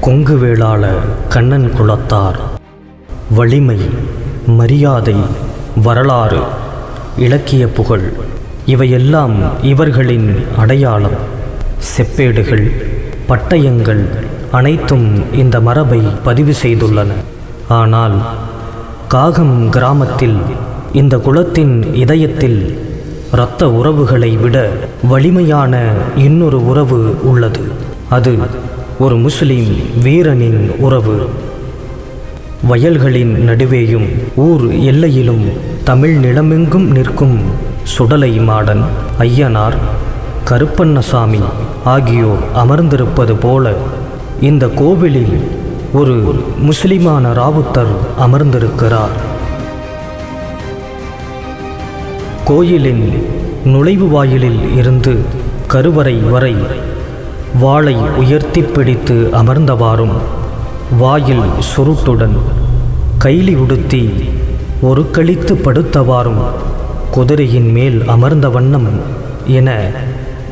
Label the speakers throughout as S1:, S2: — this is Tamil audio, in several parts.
S1: கொங்கு வேளாள கண்ணன் குலத்தார். வலிமை மரியாதை வரலாறு இலக்கிய புகழ் இவையெல்லாம் இவர்களின் அடையாளம். செப்பேடுகள் பட்டயங்கள் அனைத்தும் இந்த மரபை பதிவு செய்துள்ளன. ஆனால் காகம் கிராமத்தில் இந்த குலத்தின் இதயத்தில் இரத்த உறவுகளை விட வலிமையான இன்னொரு உறவு உள்ளது. அது ஒரு முஸ்லிம் வீரனின் உறவு. வயல்களின் நடுவேயும் ஊர் எல்லையிலும் தமிழ் நிலமெங்கும் நிற்கும் சுடலை மாடன் ஐயனார் கருப்பண்ணசாமி ஆகியோர் அமர்ந்திருப்பது போல இந்த கோவிலில் ஒரு முஸ்லிமான ராவுத்தர் அமர்ந்திருக்கிறார். கோயிலின் நுழைவு வாயிலில் இருந்து கருவறை வரை வாளை உயர்த்தி பிடித்து அமர்ந்தவாறும் வாயில் சுருட்டுடன் கைலி உடுத்தி ஒரு கழித்து படுத்தவாறும் குதிரையின் மேல் அமர்ந்த வண்ணம் என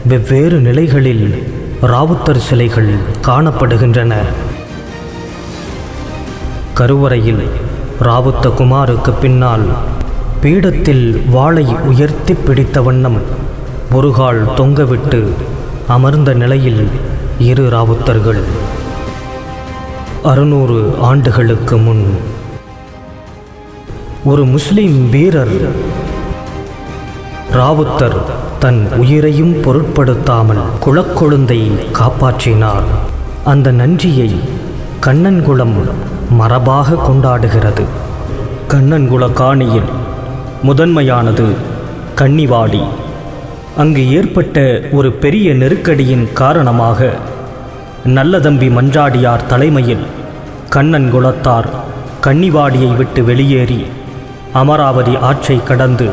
S1: வெவ்வேறு நிலைகளில் ராவுத்தர் சிலைகள் காணப்படுகின்றன. கருவறையில் ராவுத்த குமாருக்கு பின்னால் பீடத்தில் வாளை உயர்த்தி பிடித்த வண்ணம் ஒருகால் தொங்கவிட்டு அமர்ந்த நிலையில் இரு ராவுத்தர்கள் அறுநூறு ஆண்டுகளுக்கு முன் ஒரு முஸ்லிம் வீரர் ராவுத்தர் தன் உயிரையும் பொருட்படுத்தாமல் குளக்கொழுந்தை காப்பாற்றினார். அந்த நன்றியை கண்ணன்குளம் மரபாக கொண்டாடுகிறது. கண்ணன்குல காணியில் முதன்மையானது கன்னிவாடி. அங்கு ஏற்பட்ட ஒரு பெரிய நெருக்கடியின் காரணமாக நல்லதம்பி மன்றாடியார் தலைமையில் கண்ணன் குலத்தார் கன்னிவாடியை விட்டு வெளியேறி அமராவதி ஆற்றை கடந்து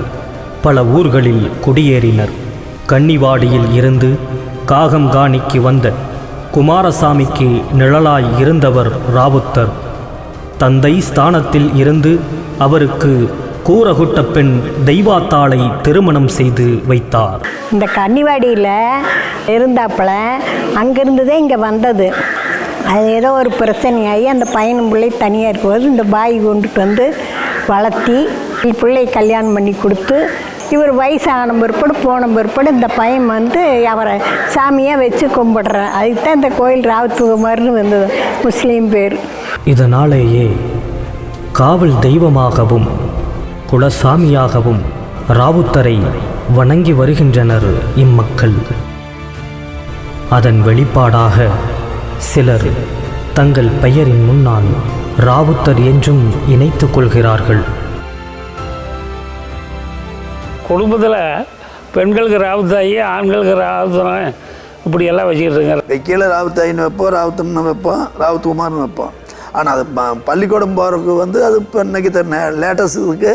S1: பல ஊர்களில் குடியேறினர். கன்னிவாடியில் இருந்து காகம்காணிக்கு வந்த குமாரசாமிக்கு நிழலாய் இருந்தவர் ராவுத்தர். தந்தை ஸ்தானத்தில் இருந்து அவருக்கு கூரகுட்ட பெண் தெய்வாத்தாளை திருமணம் செய்து வைத்தார்.
S2: இந்த கன்னிவாடியில் இருந்தாப்புல அங்கேருந்து தான் இங்கே வந்தது. அது ஏதோ ஒரு பிரச்சனையாகி அந்த பையனும் பிள்ளை தனியாக இருக்கும்போது இந்த பாய் கொண்டுட்டு வந்து வளர்த்தி பிள்ளை கல்யாணம் பண்ணி கொடுத்து இவர் வயசான பிற்பாடு போன பிற்பாடு இந்த பையன் வந்து அவரை சாமியாக வச்சு கும்பிடுறேன் அதுக்கு தான் இந்த கோயில் ராவுத்துகுமார்னு வந்தது. முஸ்லீம் பேர்.
S1: இதனாலேயே காவல் தெய்வமாகவும் குலசாமியாகவும் ராவுத்தரை வணங்கி வருகின்றனர் இம்மக்கள். அதன் வெளிப்பாடாக சிலர் தங்கள் பெயரின் முன்னால் ராவுத்தர் என்றும் இணைத்துக் கொள்கிறார்கள்.
S3: குடும்பத்தில் பெண்களுக்கு ராவுத்தாயி ஆண்களுக்கு ராவுத்தனம் இப்படி எல்லாம் வச்சுக்கிட்டு இருக்காங்க.
S4: வைக்கல ராவுத்தாயின்னு வைப்போம் ராவுத்தன்னு வைப்போம் ராவுத் குமார்னு வைப்போம். ஆனால் அது ப- பள்ளிக்கூடம் போகிறதுக்கு வந்து அது இப்போ இன்னைக்கு லேட்டஸ்ட்டுக்கு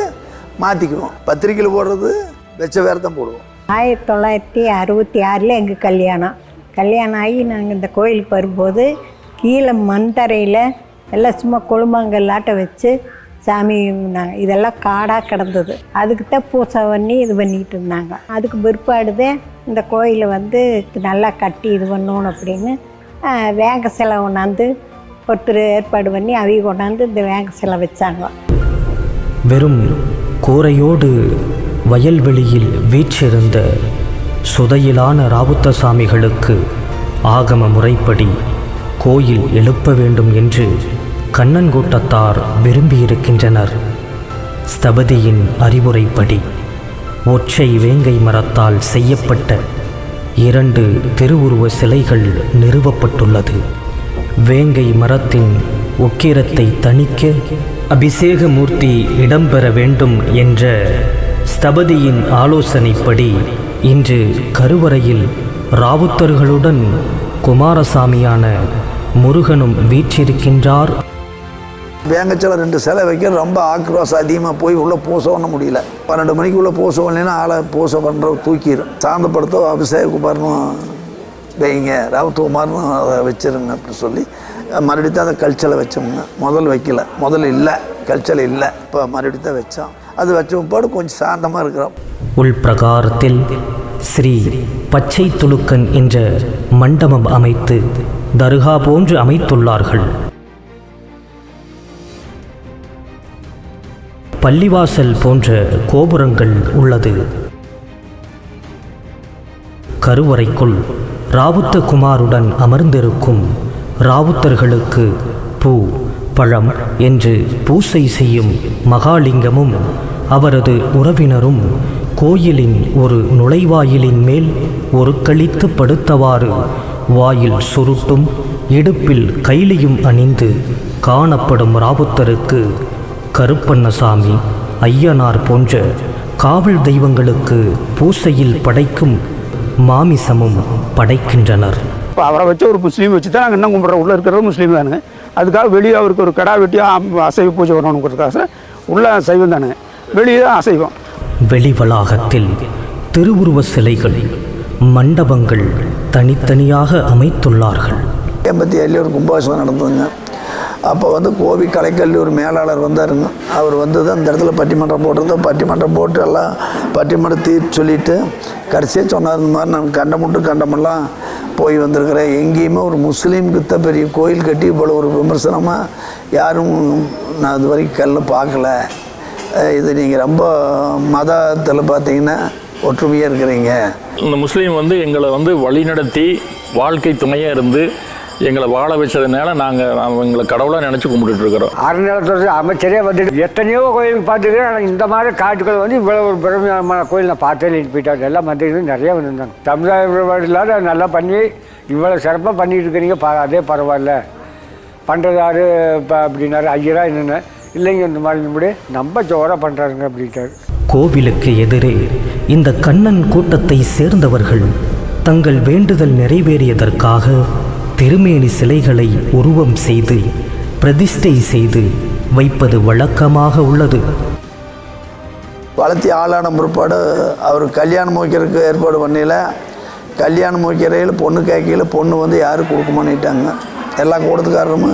S4: மாற்றிக்குவோம் பத்திரிக்கையில் போடுறது வச்ச வேறு தான் போடுவோம்.
S2: ஆயிரத்தி தொள்ளாயிரத்தி அறுபத்தி ஆறில் எங்கள் கல்யாணம். கல்யாணம் ஆகி நாங்கள் இந்த கோயிலுக்கு வரும்போது கீழே மண் தரையில் எல்லாம் சும்மா கொழும்பங்கல்லாட்ட வச்சு சாமி நாங்கள் இதெல்லாம் காடாக கிடந்தது. அதுக்கு தான் பூசை பண்ணி இது பண்ணிக்கிட்டு இருந்தாங்க. அதுக்கு பிற்பாடு தான் இந்த கோயிலை வந்து நல்லா கட்டி இது பண்ணணும் அப்படின்னு வேங்க சிலை கொண்டாந்து ஒருத்தர் ஏற்பாடு பண்ணி அவங்க கொண்டாந்து இந்த வேங்க சிலை வச்சாங்க.
S1: வெறும் கூரையோடு வயல்வெளியில் வீற்றிருந்த சுதையிலான ராவுத்த சாமிகளுக்கு ஆகம முறைப்படி கோயில் எழுப்ப வேண்டும் என்று கண்ணன்கூட்டத்தார் விரும்பியிருக்கின்றனர். ஸ்தபதியின் அறிவுரைப்படி ஒற்றை வேங்கை மரத்தால் செய்யப்பட்ட இரண்டு திருவுருவ சிலைகள் நிறுவப்பட்டுள்ளது. வேங்கை மரத்தின் உக்கிரத்தை தணிக்க அபிஷேகமூர்த்தி இடம்பெற வேண்டும் என்ற ஸ்தபதியின் ஆலோசனைப்படி இன்று கருவறையில் ராவுத்தர்களுடன் குமாரசாமியான முருகனும் வீற்றிருக்கின்றார்.
S4: வேங்கச்சல ரெண்டு சிலை வைக்க ரொம்ப ஆக்ரோஷம் அதிகமாக போய் உள்ளே பூச பண்ண முடியல. பன்னெண்டு மணிக்கு உள்ளே பூச பண்ணலைன்னா ஆளை பூச பண்ணுற தூக்கிடும் சாந்தப்படுத்த அபிஷேக குமாரனும் வைங்க ராவுத் குமார்னு அதை வச்சிருங்க அப்படின்னு சொல்லி மறுபடியும் தான் அந்த கல்ச்சலை வச்சோம்னா. முதல் வைக்கல. முதல் இல்லை. கல்ச்சல் இல்லை. இப்போ மறுபடியும் தான் வச்சோம். அது வச்ச பாடு கொஞ்சம் சாந்தமாக இருக்கிறோம்.
S1: உள்பிரகாரத்தில் ஸ்ரீ பச்சை துலுக்கன் என்ற மண்டபம் அமைத்து தர்கா போன்று அமைத்துள்ளார்கள். பள்ளிவாசல் போன்ற கோபுரங்கள் உள்ளது. கருவறைக்குள் ராவுத்த குமாருடன் அமர்ந்திருக்கும் ராவுத்தர்களுக்கு பூ பழம் என்று பூசை செய்யும் மகாலிங்கமும் அவரது உறவினரும் கோயிலின் ஒரு நுழைவாயிலின் மேல் ஒரு கழித்து படுத்தவாறு வாயில் சுருட்டும் இடுப்பில் கைலியும் அணிந்து காணப்படும் ராவுத்தருக்கு கருப்பண்ணசாமி ஐயனார் போன்ற காவல் தெய்வங்களுக்கு பூசையில் படைக்கும் மாமிசமும் படைக்கின்றனர்.
S5: இப்போ அவரை வச்சு ஒரு முஸ்லீம் வச்சு தான் நாங்கள் என்ன கும்பிட்றோம். உள்ளே இருக்கிறது முஸ்லீம் தானுங்க அதுக்காக வெளியே அவருக்கு ஒரு கடா வெட்டி அசைவ பூஜை வரணுங்கிறதுக்காக உள்ள சைவம் தானுங்க வெளியே தான் அசைவம்.
S1: வெளி வளாகத்தில் திருவுருவ சிலைகள் மண்டபங்கள் தனித்தனியாக அமைத்துள்ளார்கள்.
S4: எண்பத்தி ஏழில் ஒரு கும்பாபிஷேகம் நடந்ததுங்க. அப்போ வந்து கோவி கலைக்கல்லூர் மேலாளர் வந்தாருங்க. அவர் வந்தது அந்த இடத்துல பட்டிமன்றம் போட்டிருந்தோம். பட்டிமன்றம் போட்டு எல்லாம் பட்டிமன்றம் தீர்ப்பு சொல்லிட்டு கடைசியாக சொன்னார் இந்த மாதிரி நான் கண்டமுட்டு கண்டமெல்லாம் போய் வந்திருக்கிறேன் எங்கேயுமே ஒரு முஸ்லீமுக்கு தான் பெரிய கோயில் கட்டி இவ்வளோ ஒரு விமர்சனமாக யாரும் நான் இது வரைக்கும் கல்ல பார்க்கல. இது நீங்கள் ரொம்ப மதத்தில் பார்த்தீங்கன்னா ஒற்றுமையாக இருக்கிறீங்க.
S6: இந்த முஸ்லீம் வந்து எங்களை வந்து வழிநடத்தி வாழ்க்கை துணையாக இருந்து எங்களை வாழ வச்சதுனால நாங்கள் எங்களை கடவுளாக நினச்சி கும்பிட்டுட்டு இருக்கிறோம்.
S7: அறநிலத்துறை அமைச்சரே வந்துட்டு எத்தனையோ கோயிலுக்கு பார்த்துக்கிறேன் ஆனால் இந்த மாதிரி காட்டுகள் வந்து இவ்வளோ ஒரு பிரமியமான கோயில் நான் பார்த்தே இல்லைன்னு போயிட்டாங்க எல்லாம் மந்திரிகள் நிறைய வந்திருந்தாங்க. சமுதாய இல்லாத நல்லா பண்ணி இவ்வளோ சிறப்பாக பண்ணிட்டு இருக்கிறீங்க. பா அதே பரவாயில்ல. பண்ணுறது யாரு? இப்போ அப்படின்னாரு ஐயரா என்னென்ன? இல்லைங்க இந்த மாதிரி முடி நம்ம ஜோராக பண்ணுறாருங்க அப்படின்ட்டாரு.
S1: கோவிலுக்கு எதிரே இந்த கண்ணன் கூட்டத்தை சேர்ந்தவர்கள் தங்கள் வேண்டுதல் நிறைவேறியதற்காக திருமேனி சிலைகளை உருவம் செய்து பிரதிஷ்டை செய்து வைப்பது வழக்கமாக உள்ளது.
S4: வளர்த்தி ஆளான முற்பாடு அவர் கல்யாணம் முடிக்கிறதுக்கு ஏற்பாடு பண்ணல. கல்யாணம் முடிக்கிறையில் பொண்ணு கேட்கையில் பொண்ணு வந்து யாரும் கொடுக்குமான்னுட்டாங்க எல்லா கூடத்துக்காரரும்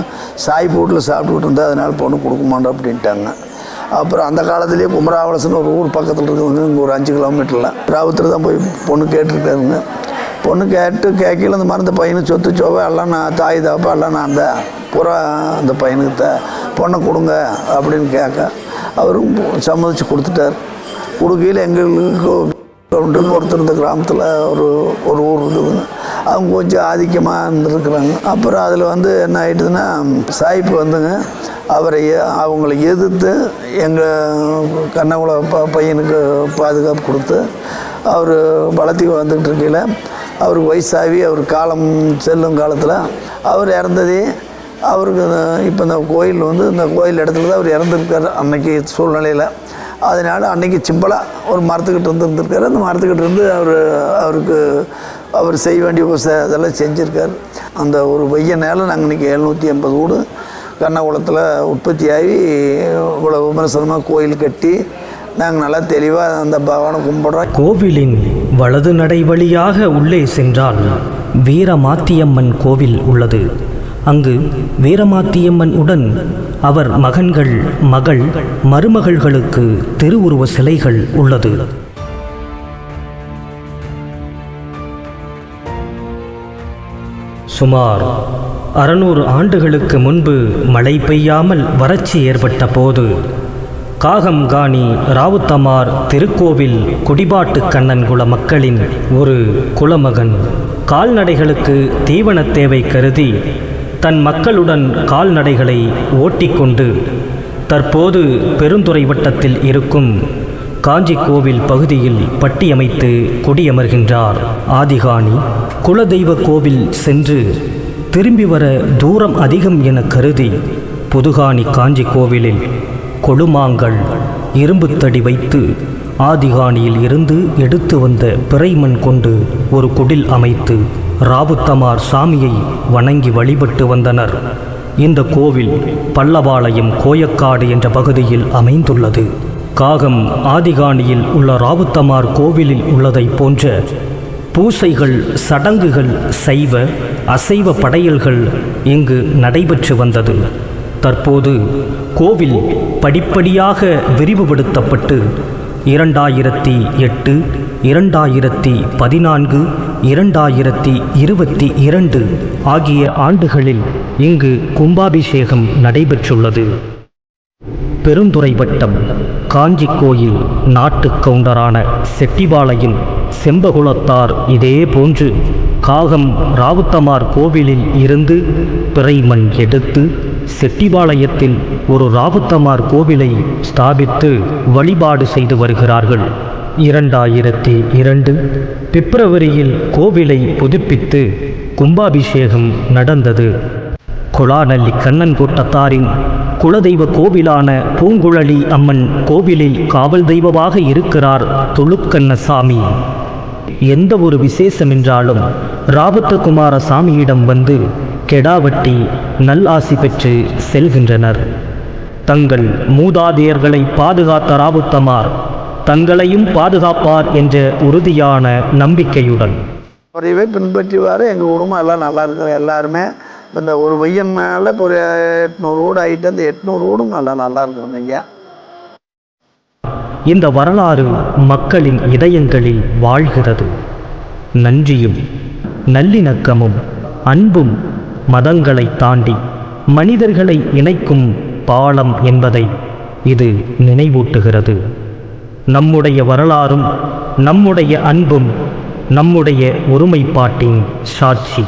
S4: சாய் வீட்டில் சாப்பிட்டுக்கிட்டு இருந்தா அதனால் பொண்ணு கொடுக்க மாட்டோம் அப்படின்ட்டாங்க. அப்புறம் அந்த காலத்துலேயே குமராவலசன் ஒரு ஊர் பக்கத்தில் இருக்கிறவங்க இங்கே ஒரு அஞ்சு கிலோமீட்டரில் ராவுத்தர் தான் போய் பொண்ணு கேட்டுருக்காருங்க. பொண்ணு கேட்டு கேட்கல இந்த மாதிரி இந்த பையனுக்கு சொத்து சோவை எல்லாம் நான் தாய் தாப்பா எல்லாம் நான் தான் பூரா அந்த பையனுக்கு தான் பொண்ணை கொடுங்க அப்படின்னு கேட்க அவரும் சம்மதிச்சு கொடுத்துட்டார். கொடுக்கையில் எங்களுக்கு கவுண்டர்னு ஒருத்தர் இந்த கிராமத்தில் ஒரு ஒரு ஊர் இருக்குதுங்க அவங்க கொஞ்சம் ஆதிக்கமாக இருந்திருக்கிறாங்க. அப்புறம் அதில் வந்து என்ன ஆகிட்டுதுன்னா சாய்ப்பு வந்துங்க. அவரை அவங்கள எதிர்த்து எங்கள் கண்ணகுல ப பையனுக்கு பாதுகாப்பு கொடுத்து அவர் வளர்த்தி வந்துக்கிட்டு இருக்கையில் அவருக்கு வயசாகி அவர் காலம் செல்லும் காலத்தில் அவர் இறந்ததே அவருக்கு இப்போ இந்த கோயில் வந்து இந்த கோயில் இடத்துல தான் அவர் இறந்துருக்கார் அன்னைக்கு சூழ்நிலையில். அதனால் அன்னைக்கு சிம்பிளாக ஒரு மரத்துக்கிட்ட இருந்து இருந்திருக்காரு. அந்த மரத்துக்கிட்ட இருந்து அவர் அவருக்கு அவர் செய்ய வேண்டிய விவசாய அதெல்லாம் செஞ்சுருக்கார். அந்த ஒரு வெய்ய நேரம் நாங்கள் இன்றைக்கி எழுநூற்றி எண்பது வீடு. கண்ணகுளத்தில் உற்பத்தி ஆகி இவ்வளோ விமர்சனமாக கோயில் கட்டி நாங்கள் நல்லா தெளிவாக அந்த பகவானை கும்பிட்றோம்.
S1: கோவிலின் வலது நடை வழியாக உள்ளே சென்றால் வீரமாத்தியம்மன் கோவில் உள்ளது. அங்கு வீரமாத்தியம்மன் உடன் அவர் மகன்கள் மகள் மருமகள்களுக்கு திருவுருவ சிலைகள் உள்ளது. சுமார் அறுநூறு ஆண்டுகளுக்கு முன்பு மழை பெய்யாமல் வறட்சி ஏற்பட்ட போது காகம்காணி ராவுத்தமார் திருக்கோவில் குடிபாட்டு கண்ணன் குல மக்களின் ஒரு குலமகன். கால்நடைகளுக்கு தீவனத் தேவை கருதி தன் மக்களுடன் கால்நடைகளை ஓட்டிக்கொண்டு தற்போது பெருந்துறை வட்டத்தில் இருக்கும் காஞ்சி கோவில் பகுதியில் பட்டியமைத்து குடியமர்கின்றார். ஆதிகாணி குலதெய்வ கோவில் சென்று திரும்பி வர தூரம் அதிகம் என கருதி புதுகாணி காஞ்சி கோவிலில் கொழுமாங்கள் இரும்புத்தடி வைத்து ஆதிகாணியில் இருந்து எடுத்து வந்த பிறைமண் கொண்டு ஒரு குடில் அமைத்து ராவுத்தமார் சாமியை வணங்கி வழிபட்டு வந்தனர். இந்த கோவில் பல்லவாளையம் கோயக்காடு என்ற பகுதியில் அமைந்துள்ளது. காகம் ஆதிகாணியில் உள்ள ராவுத்தமார் கோவிலில் உள்ளதைப் போன்ற பூசைகள் சடங்குகள் சைவ அசைவ படையல்கள் இங்கு நடைபெற்று வந்தது. தற்போது கோவில் படிப்படியாக விரிவுபடுத்தப்பட்டு இரண்டாயிரத்தி எட்டு இரண்டாயிரத்தி பதினான்கு இரண்டாயிரத்தி இருபத்தி இரண்டு ஆகிய ஆண்டுகளில் இங்கு கும்பாபிஷேகம் நடைபெற்றுள்ளது. பெருந்துறை வட்டம் காஞ்சி கோயில் நாட்டு கவுண்டரான செட்டிபாளையம் செம்பகுளத்தார் இதே போன்று காகம் ராவுத்தமார் கோவிலில் இருந்து பிறைமண் எடுத்து செட்டிபாளையத்தில் ஒரு ராவுத்தமார் கோவிலை ஸ்தாபித்து வழிபாடு செய்து வருகிறார்கள். இரண்டாயிரத்தி இரண்டு பிப்ரவரியில் கோவிலை புதுப்பித்து கும்பாபிஷேகம் நடந்தது. கொலாநல்லி கண்ணன் கூட்டத்தாரின் குலதெய்வ கோவிலான பூங்குழலி அம்மன் கோவிலில் காவல் தெய்வமாக இருக்கிறார் துளுக்கண்ணசாமி எந்த ஒரு விசேஷம் என்றாலும் ராபத்தகுமார சாமியிடம் வந்து கெடாவட்டி நல்லாசி பெற்று செல்கின்றனர். தங்கள் மூதாதையர்களை பாதுகாத்த ராவுத்தமார் தங்களையும் பாதுகாப்பார் என்ற உறுதியான நம்பிக்கையுடன்.
S4: அவரையவே பின்பற்றி வர எங்கள் குடும்பம் எல்லாம் நல்லா இருக்கிறோம் எல்லாருமே. இந்த ஒரு பையன் மேலே இப்போ ஒரு எட்நூறு வீடு ஆகிட்டு அந்த எட்நூறு வீடும் நல்லா நல்லா இருக்கிறோம் ஐயா
S1: இந்த வரலாறு மக்களின் இதயங்களில் வாழ்கிறது. நன்றியும் நல்லிணக்கமும் அன்பும் மதங்களை தாண்டி மனிதர்களை இணைக்கும் பாலம் என்பதை இது நினைவூட்டுகிறது. நம்முடைய வரலாறும் நம்முடைய அன்பும் நம்முடைய ஒருமைப்பாட்டின் சாட்சி.